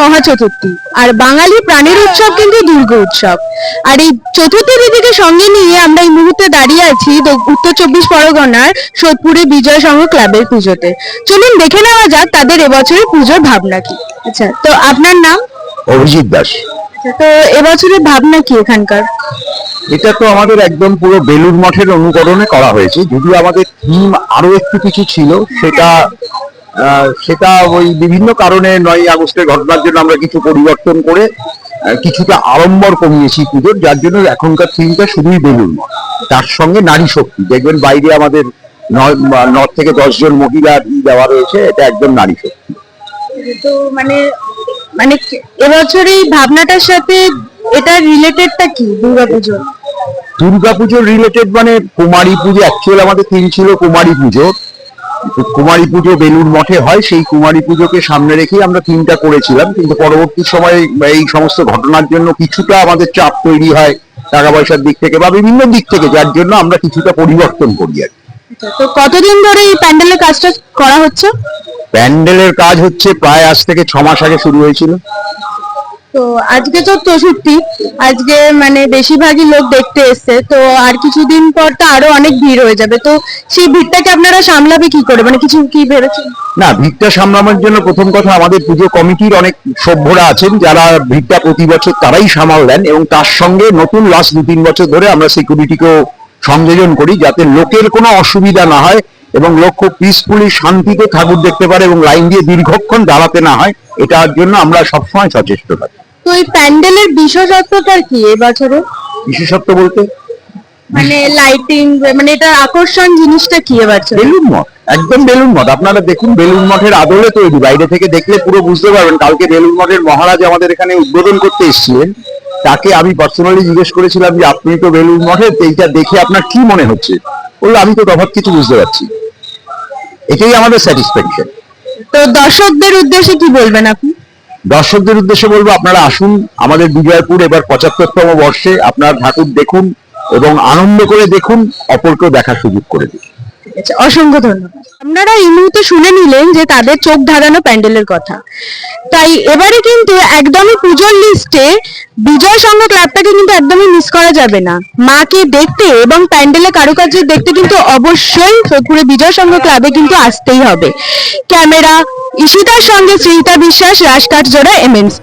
মহা চতুর্থী আর বাঙালি প্রাণের উৎসব কিন্তু দুর্গা উৎসব। আর এই চতুর্থী তিথিকে সঙ্গে নিয়ে আমরা এই মুহূর্তে দাঁড়িয়ে আছি উত্তর চব্বিশ পরগনার সোদপুরে বিজয় সংঘ ক্লাবের পুজোতে। চলুন দেখে নেওয়া যাক তাদের এবছরের পুজোর ভাবনা কি। আচ্ছা তো আপনার নাম? অভিজিৎ দাস। আচ্ছা, তো এবছরের ভাবনা কি এখানকার? এটা তো আমাদের একদম পুরো বেলুর মঠের অনুকরণে করা হয়েছে। যদিও আমাদের থিম আরও একটু কিছু ছিল সেটা সেটা ওই বিভিন্ন কারণে নয় আগস্টের ঘটনার জন্য আমরা কিছু পরিবর্তন করে কিছুটা আড়ম্বর কমিয়েছি পুজোর যার জন্য এখনকার থিমটা শুধুই মঠ তার সঙ্গে নারী শক্তি। দেখবেন বাইরে আমাদের ন থেকে দশজন মহিলা দেওয়া রয়েছে এটা একদম নারী শক্তি। তো মানে মানে এবছর এই ভাবনাটার সাথে এটা রিলেটেডটা কি দুর্গাপুজোর? দুর্গাপুজোর রিলেটেড মানে কুমারী পুজো অ্যাকচুয়াল আমাদের থিম ছিল কুমারী পুজো। কুমারী পুজো বেলুর মঠে হয় সেই কুমারী পুজোকে সামনে রেখেই আমরা থিমটা করেছিলাম। কিন্তু পরবর্তী সময়ে এই সমস্ত ঘটনার জন্য কিছুটা আমাদের চাপ তৈরি হয় টাকা পয়সার দিক থেকে বা বিভিন্ন দিক থেকে যার জন্য আমরা কিছুটা পরিবর্তন করি আর আচ্ছা, তো কতদিন ধরে এই প্যান্ডেলের কাজটা করা হচ্ছে? প্যান্ডেলের কাজ হচ্ছে প্রায় আজ থেকে ছ মাস আগে শুরু হয়েছিল। তো আজকে তো চৌষট্টি আজকে মানে বেশিরভাগই লোক দেখতে এসছে। তো আর কিছুদিন পর তো আরও অনেক ভিড় হয়ে যাবে। তো সেই ভিড়টাকে আপনারা সামলাবে কি করে? মানে কিছু কি ভেবেছেন? না, ভিড়টা সামলানোর জন্য প্রথম কথা আমাদের পুজো কমিটির অনেক সভ্যরা আছেন যারা ভিড়টা প্রতি বছর তারাই সামাল দেন এবং তার সঙ্গে নতুন লাস্ট দু তিন বছর ধরে আমরা সিকিউরিটিকেও সংযোজন করি যাতে লোকের কোনো অসুবিধা না হয় এবং লোক খুব পিসফুলি শান্তিতে ঠাকুর দেখতে পারে এবং লাইন দিয়ে দীর্ঘক্ষণ দাঁড়াতে না হয়। এটার জন্য আমরা সবসময় সচেষ্ট থাকি। তো এই প্যান্ডেলের বিশেষত্বটা কি এবছরে বিশেষত্ব বলতে? মানে লাইটিং মানে এটা আকর্ষণ জিনিসটা কি এবছর বেলুন মঠ একদম বেলুন মঠ। আপনারা দেখুন বেলুন মঠের আদলে তৈরি। বাইরে থেকে দেখলে পুরো বুঝতে পারবেন কালকে বেলুন মঠের মহারাজ আমাদের এখানে উদ্বোধন করতে এসেছিলেন। তাকে আমি পার্সোনালি জিজ্ঞেস করেছিলাম যে আপনি তো বেলুন মঠের এইটা দেখে আপনার কি মনে হচ্ছে? বলল আমি তো তফাৎ কিছু বুঝতে পারছি। এটাই আমাদের স্যাটিসফ্যাকশন তো দর্শকদের উদ্দেশ্যে কি বলবেন আপনি? দর্শকদের উদ্দেশ্যে বলব, আপনারা আসুন আমাদের বিজয়পুর এবার পঁচাত্তরতম বর্ষে আপনার ঠাকুর দেখুন এবং আনন্দ করে দেখুন, অপরকেও দেখার সুযোগ করে দিন। ঠিক অসংখ্য ধন্যবাদ। আপনারা এই মুহূর্তে শুনে নিলেন যে তাদের চোখ ধাঁধানো প্যান্ডেলের কথা। তাই এবারে কিন্তু একদমই পুজোর লিস্টে বিজয় সংঘ ক্লাবটাকে কিন্তু একদমই মিস করা যাবে না। মাকে দেখতে এবং প্যান্ডেলে কারুকার্য দেখতে কিন্তু অবশ্যই সোদপুরে বিজয় সংঘ ক্লাবে কিন্তু আসতেই হবে। ক্যামেরা, ঈশিতার সঙ্গে শ্রীতা বিশ্বাস রাজকাঠ জোড়া এমএনসি